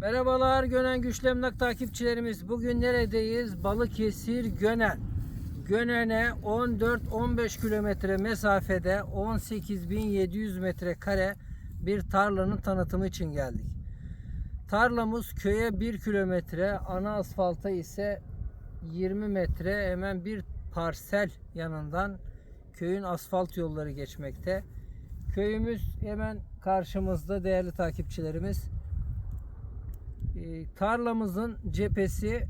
Merhabalar Gönen Güçlü Emlak takipçilerimiz. Bugün neredeyiz? Balıkesir Gönen. Gönen'e 14-15 kilometre mesafede 18.700 metrekare bir tarlanın tanıtımı için geldik. Tarlamız köye 1 kilometre, ana asfalta ise 20 metre hemen bir parsel yanından köyün asfalt yolları geçmekte. Köyümüz hemen karşımızda değerli takipçilerimiz. Ee, tarlamızın cephesi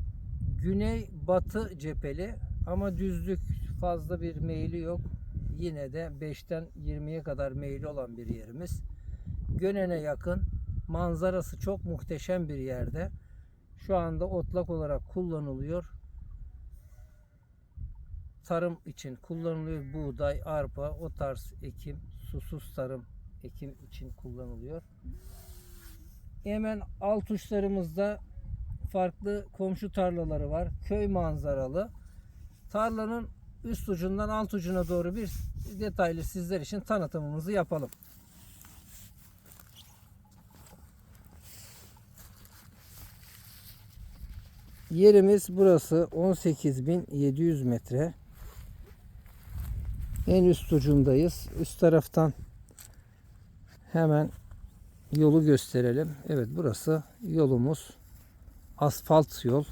güney batı cepheli ama düzlük fazla bir meyili yok. Yine de 5'ten 20'ye kadar meyili olan bir yerimiz. Gönen'e yakın. Manzarası çok muhteşem bir yerde. Şu anda otlak olarak kullanılıyor. Tarım için kullanılıyor. Buğday, arpa, o tarz ekim, susuz tarım ekim için kullanılıyor. Hemen alt uçlarımızda farklı komşu tarlaları var. Köy manzaralı. Tarlanın üst ucundan alt ucuna doğru bir detaylı sizler için tanıtımımızı yapalım. Yerimiz burası 18.700 metre. En üst ucundayız. Üst taraftan hemen yolu gösterelim. Evet burası yolumuz. Asfalt yol.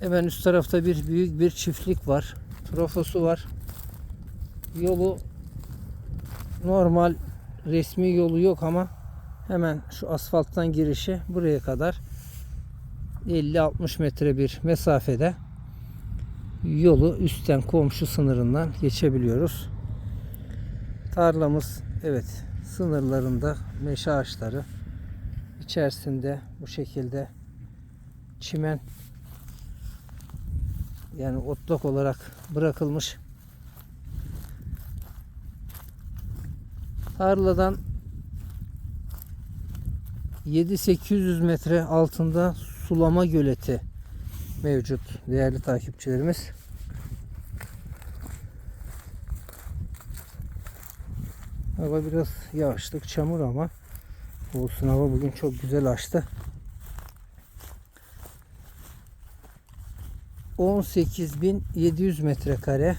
Hemen üst tarafta bir büyük bir çiftlik var. Trofosu var. Yolu normal resmi yolu yok ama hemen şu asfalttan girişi buraya kadar 50-60 metre bir mesafede yolu üstten komşu sınırından geçebiliyoruz. Tarlamız evet sınırlarında meşe ağaçları içerisinde bu şekilde çimen yani otlak olarak bırakılmış. Tarladan 7-800 metre altında sulama göleti mevcut değerli takipçilerimiz. Hava biraz yağışlık çamur ama olsun hava bugün çok güzel açtı. 18.700 metrekare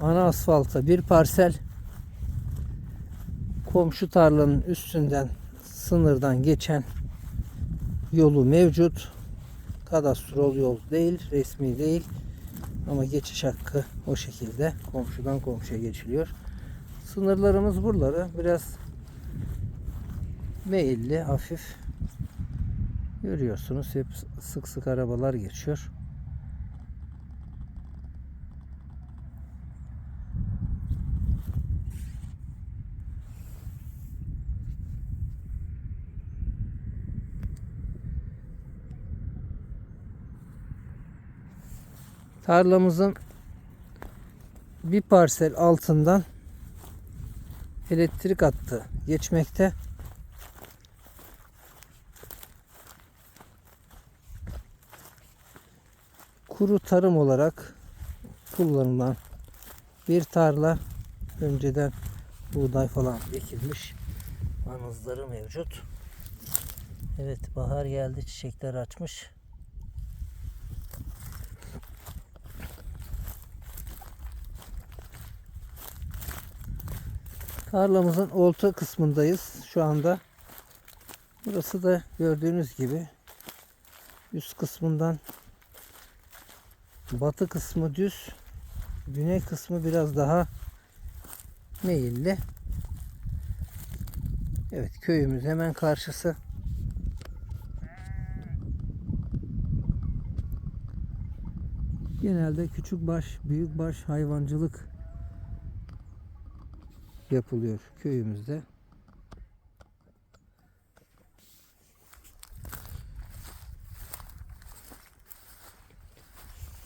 ana asfalta bir parsel komşu tarlanın üstünden sınırdan geçen yolu mevcut. Kadastrol yol değil, resmi değil. Ama geçiş hakkı o şekilde komşudan komşuya geçiliyor. Sınırlarımız buraları biraz meyilli, hafif. Görüyorsunuz hep sık sık arabalar geçiyor. Tarlamızın bir parsel altından elektrik hattı geçmekte. Kuru tarım olarak kullanılan bir tarla önceden buğday falan ekilmiş anızları mevcut. Evet bahar geldi çiçekler açmış. Tarlamızın olta kısmındayız şu anda. Burası da gördüğünüz gibi üst kısmından batı kısmı düz, güney kısmı biraz daha meyilli. Evet köyümüz hemen karşısı. Genelde küçük baş, büyük baş hayvancılık yapılıyor köyümüzde.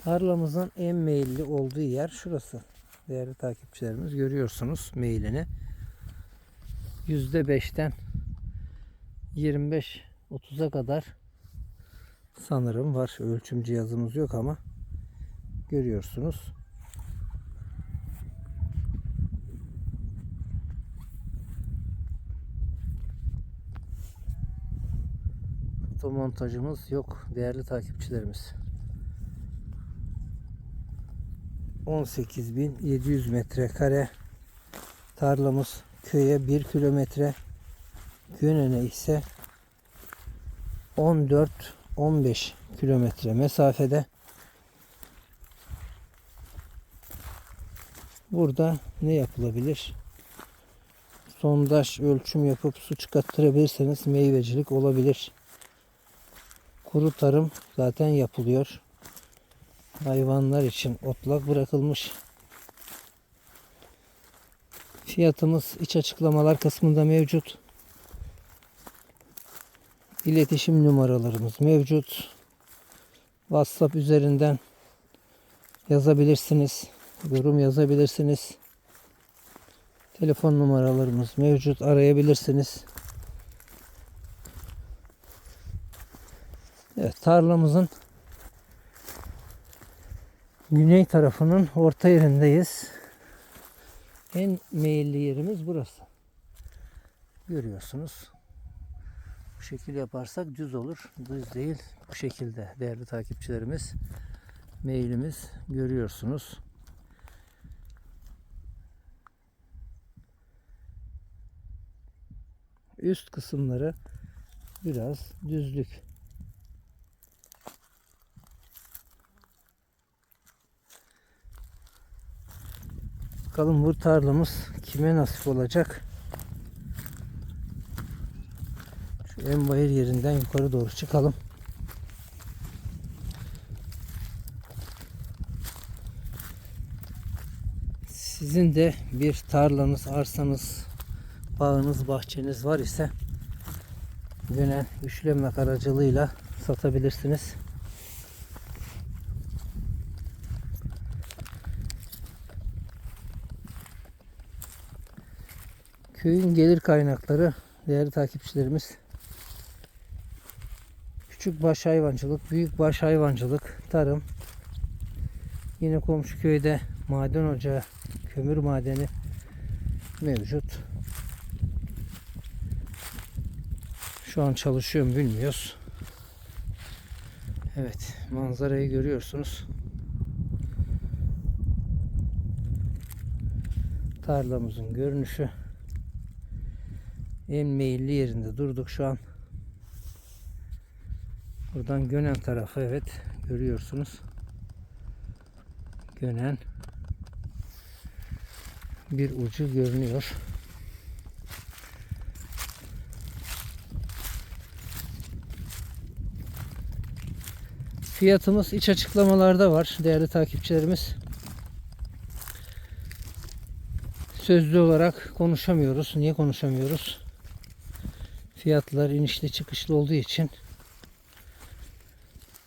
Tarlamızın en meyilli olduğu yer şurası. Değerli takipçilerimiz görüyorsunuz meylini. %5'ten 25-30'a kadar sanırım var. Ölçüm cihazımız yok ama görüyorsunuz. Fotomontajımız yok değerli takipçilerimiz. 18.700 metrekare tarlamız köye 1 kilometre Gönen'e ise 14-15 kilometre mesafede burada ne yapılabilir? Sondaj ölçüm yapıp su çıkarttırabilirseniz meyvecilik olabilir. Kuru tarım zaten yapılıyor. Hayvanlar için otlak bırakılmış. Fiyatımız iç açıklamalar kısmında mevcut. İletişim numaralarımız mevcut. WhatsApp üzerinden yazabilirsiniz. Yorum yazabilirsiniz. Telefon numaralarımız mevcut. Arayabilirsiniz. Evet, tarlamızın güney tarafının orta yerindeyiz. En meyilli yerimiz burası. Görüyorsunuz. Bu şekil yaparsak düz olur. Düz değil. Bu şekilde değerli takipçilerimiz. Meyilimiz görüyorsunuz. Üst kısımları biraz düzlük. Bakalım bu tarlamız kime nasip olacak? Şu en bayır yerinden yukarı doğru çıkalım. Sizin de bir tarlanız, arsanız, bağınız, bahçeniz var ise Gönen üçlemek aracılığıyla satabilirsiniz. Köyün gelir kaynakları değerli takipçilerimiz küçük baş hayvancılık, büyük baş hayvancılık, tarım. Yine komşu köyde maden ocağı, kömür madeni mevcut. Şu an çalışıyor mu bilmiyoruz. Evet, manzarayı görüyorsunuz. Tarlamızın görünüşü en meyilli yerinde durduk şu an. Buradan Gönen tarafı evet görüyorsunuz. Gönen bir ucu görünüyor. Fiyatımız iç açıklamalarda var değerli takipçilerimiz. Sözlü olarak konuşamıyoruz. Niye konuşamıyoruz? Fiyatlar inişli çıkışlı olduğu için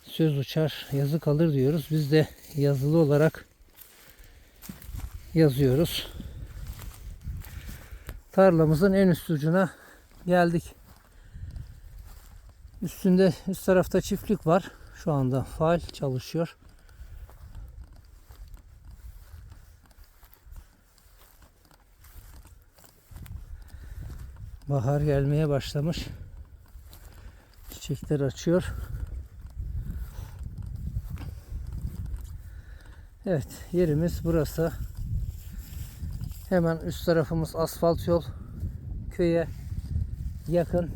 söz uçar yazı kalır diyoruz. Biz de yazılı olarak yazıyoruz. Tarlamızın en üst ucuna geldik. Üstünde üst tarafta çiftlik var. Şu anda faal çalışıyor. Bahar gelmeye başlamış. Çiçekler açıyor. Evet yerimiz burası. Hemen üst tarafımız asfalt yol. Köye yakın.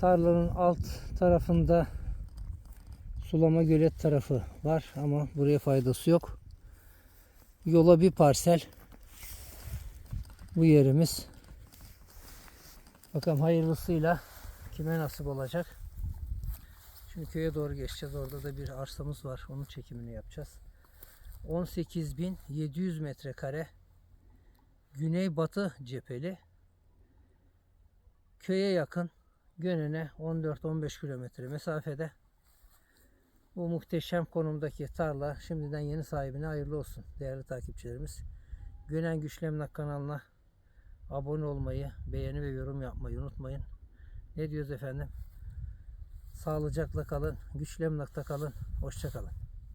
Tarlanın alt tarafında sulama gölet tarafı var ama buraya faydası yok. Yola bir parsel. Bu yerimiz. Bakalım hayırlısıyla kime nasip olacak. Şimdi köye doğru geçeceğiz. Orada da bir arsamız var. Onun çekimini yapacağız. 18.700 metrekare güneybatı cepheli köye yakın Gönen'e 14-15 kilometre mesafede bu muhteşem konumdaki tarla şimdiden yeni sahibine hayırlı olsun değerli takipçilerimiz. Gönen Güçlemlak kanalına abone olmayı, beğeni ve yorum yapmayı unutmayın. Ne diyoruz efendim? Sağlıcakla kalın, güçlü emlakta kalın, hoşça kalın.